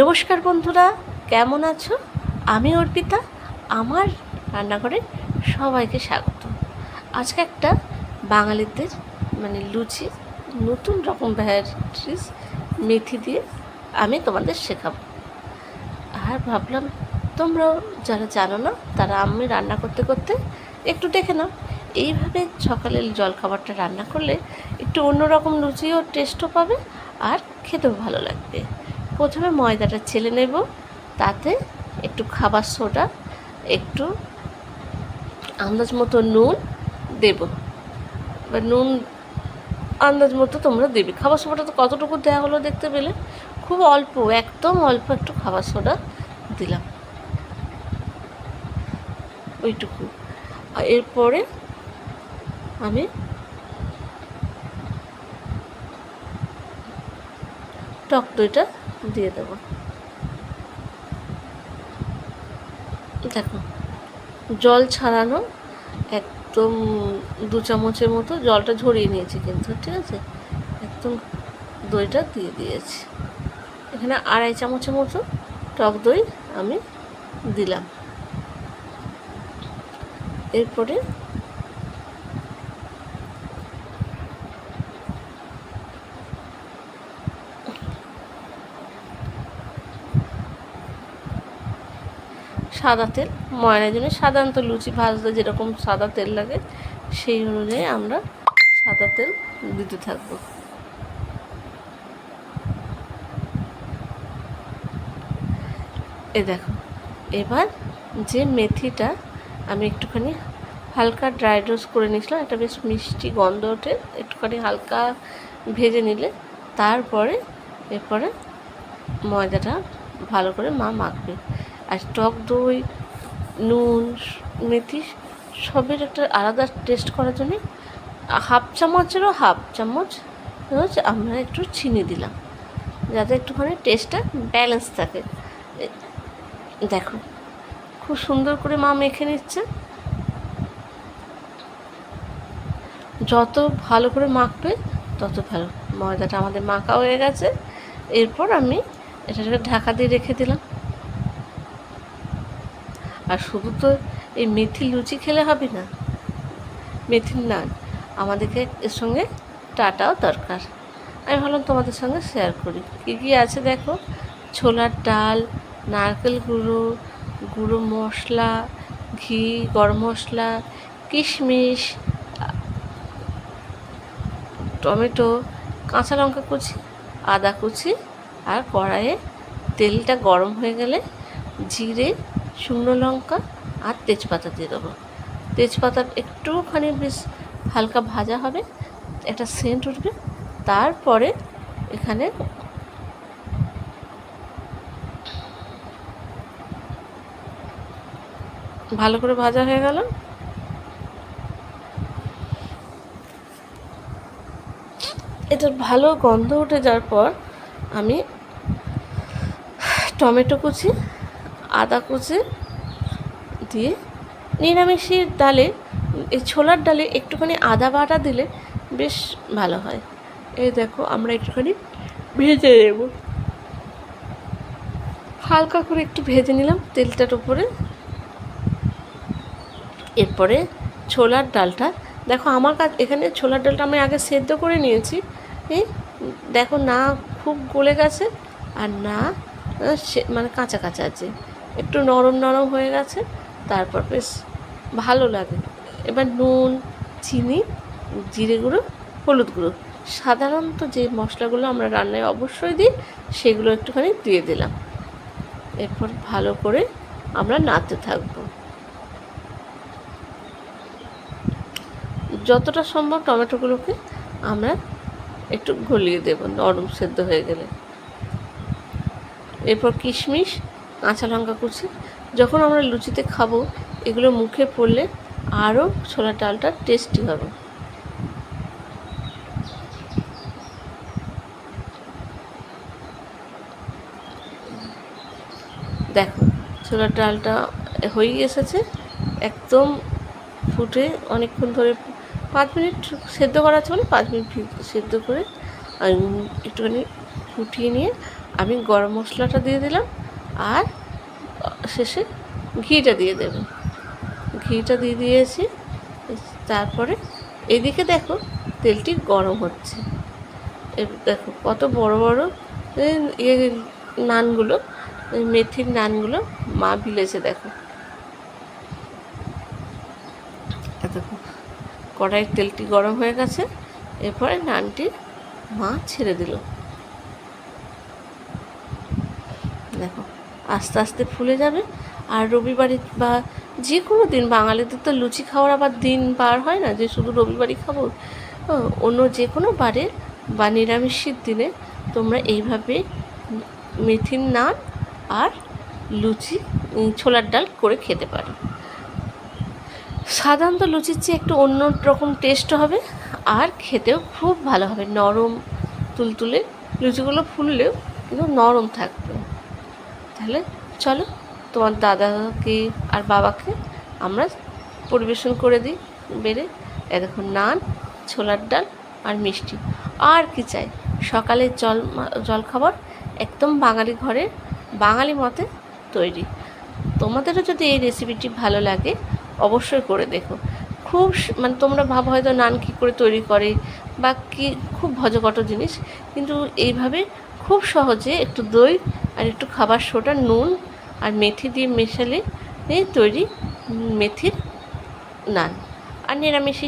নমস্কার বন্ধুরা, কেমন আছো? আমি অর্পিতা, আমার রান্নাঘরে সবাইকে স্বাগত। আজকে একটা বাঙালিদের মানে লুচি, নতুন রকম ভ্যারাইটিস মেথি দিয়ে আমি তোমাদের শেখাবো। আর ভাবলাম, তোমরাও যারা জানো না, তারা আমি রান্না করতে করতে একটু দেখে নাও। এইভাবে সকালের জলখাবারটা রান্না করলে একটু অন্যরকম লুচিও টেস্টও পাবে আর খেতেও ভালো লাগবে। প্রথমে ময়দাটা ছেলে নেব, তাতে একটু খাবার সোডা, একটু আন্দাজ মতো নুন দেব। এবার নুন আন্দাজ মতো তোমরা দেবে। খাবার সোডাটা তো কতটুকু দেওয়া হলো দেখতে পেলে? খুব অল্প, একদম অল্প একটু খাবার সোডা দিলাম। ওইটুকু। এরপরে আমি টক দইটা দিয়ে দেবো। দেখো, জল ছাড়ানো একদম দু চামচের মতো, জলটা ঝরিয়ে নিয়েছি কিন্তু, ঠিক আছে? একদম দইটা দিয়ে দিয়েছি। এখানে আড়াই চামচের মতো টক দই আমি দিলাম। এরপরে সাদা তেল ময়নার জন্য সাধারণত লুচি, ভাজতে যেরকম সাদা তেল লাগে, সেই অনুযায়ী আমরা সাদা তেল দিতে থাকব। এ দেখো, এবার যে মেথিটা আমি একটুখানি হালকা ড্রাই রোস্ট করে নিয়েছিলাম, একটা বেশ মিষ্টি গন্ধ ওঠে, একটুখানি হালকা ভেজে নিলে তারপরে এরপরে ময়দাটা ভালো করে মা মাখবে। আর টক দই, নুন মেথি সবের একটা আলাদা টেস্ট করার জন্য হাফ চামচেরও হাফ চামচ হচ্ছে আমরা একটু চিনি দিলাম, যাতে একটুখানি টেস্টটা ব্যালেন্স থাকে। দেখো, খুব সুন্দর করে মা মেখে নিচ্ছে। যত ভালো করে মাখবে, তত ভালো। ময়দাটা আমাদের মাখা হয়ে গেছে। এরপর আমি এটাকে ঢাকা দিয়ে রেখে দিলাম। আর শুধু তো এই মেথি লুচি খেলে হবে না। মেথির নান। আমাদেরকে এর সঙ্গে টাটাও দরকার। আমি ভাবলাম তোমাদের সঙ্গে শেয়ার করি। কী কী আছে দেখো? ছোলার ডাল, নারকেল গুঁড়ো গুঁড়ো মশলা, ঘি, গরম মশলা, কিশমিশ, টমেটো, কাঁচা লঙ্কা কুচি, আদা কুচি আর কড়াইয়ে তেলটা গরম হয়ে গেলে জিরে শুকনো লঙ্কা আর তেজপাতা দিয়ে দেবো। তেজপাতা একটুখানি বেশ হালকা ভাজা হবে, একটা সেন্ট উঠবে। তারপরে এখানে ভালো করে ভাজা হয়ে গেল। এটার ভালো গন্ধ উঠে যাওয়ার পর আমি টমেটো কুচি আদা কুচি দিয়ে নিরামিষের ডালে, এই ছোলার ডালে একটুখানি আদা বাটা দিলে বেশ ভালো হয়। এই দেখো, আমরা একটুখানি ভেজে নেব। হালকা করে একটু ভেজে নিলাম তেলটার উপরে। এরপরে ছোলার ডালটা, দেখো আমার কাছে, এখানে ছোলার ডালটা আমি আগে সেদ্ধ করে নিয়েছি। দেখো না, খুব গলে গেছে আর না মানে কাঁচা কাঁচা আছে। একটু নরম নরম হয়ে গেছে, তারপর বেশ ভালো লাগে। এবার নুন, চিনি, জিরে গুঁড়ো, হলুদ গুঁড়ো। সাধারণত যে মশলাগুলো আমরা রান্নায় অবশ্যই দিই, সেগুলো একটুখানি দিয়ে দিলাম। এরপর ভালো করে আমরা নাড়তে থাকব। যতটা সম্ভব টমেটোগুলোকে আমরা একটু গলিয়ে দেব, নরম সেদ্ধ হয়ে গেলে। এরপর কিশমিশ কাঁচা লঙ্কা কুচি। যখন আমরা লুচিতে খাব, এগুলো মুখে পড়লে আরও ছোলা ডালটা টেস্টি হবে। দেখো ছোলার ডালটা হয়ে এসেছে, একদম ফুটে অনেকক্ষণ ধরে, পাঁচ মিনিট সেদ্ধ করা আছে মানে পাঁচ মিনিট সেদ্ধ করে একটুখানি ফুটিয়ে নিয়ে আমি গরম মশলাটা দিয়ে দিলাম। আর শেষে ঘিটা দিয়ে দেবে। ঘিটা দিয়ে দিয়েছি, তারপরে এদিকে দেখো তেলটি গরম হচ্ছে। দেখো কত বড় বড় ইয়ে নানগুলো মেথির নানগুলো মা বিলেছে দেখো। দেখো কড়াইয়ের তেলটি গরম হয়ে গেছে, এরপরে নানটি মা ছেড়ে দিল। দেখো আস্তে আস্তে ফুলে যাবে। আর রবিবারে বা যে কোনো দিন, বাঙালিদের তো লুচি খাওয়ার আবার দিন বার হয় না, যে শুধু রবিবারই খাব। অন্য যে কোনো বারে বা নিরামিষের দিনে তোমরা এইভাবে মেথির নান আর লুচি ছোলার ডাল করে খেতে পারো। সাধারণত লুচির চেয়ে একটু অন্য রকম টেস্ট হবে আর খেতেও খুব ভালো হবে। নরম, তুলতুলে লুচিগুলো ফুললেও কিন্তু নরম থাকবে। তাহলে চলো তোমার দাদাকে আর বাবাকে আমরা পরিবেশন করে দিই বেড়ে। এ নান, ছোলার ডাল আর মিষ্টি। আর কি চাই? সকালের জল জলখাবার একদম বাঙালি ঘরে বাঙালি মতে তৈরি। তোমাদেরও যদি এই রেসিপিটি ভালো লাগে, অবশ্যই করে দেখো। খুব মানে তোমরা ভাবো হয়তো নান কী করে তৈরি করে বা কী, খুব ভজকট জিনিস, কিন্তু এইভাবে খুব সহজে একটু দই আর একটু খাবার সোডা, নুন আর মেথি দিয়ে মেশালে তৈরি মেথির নান। আর নিরামিষ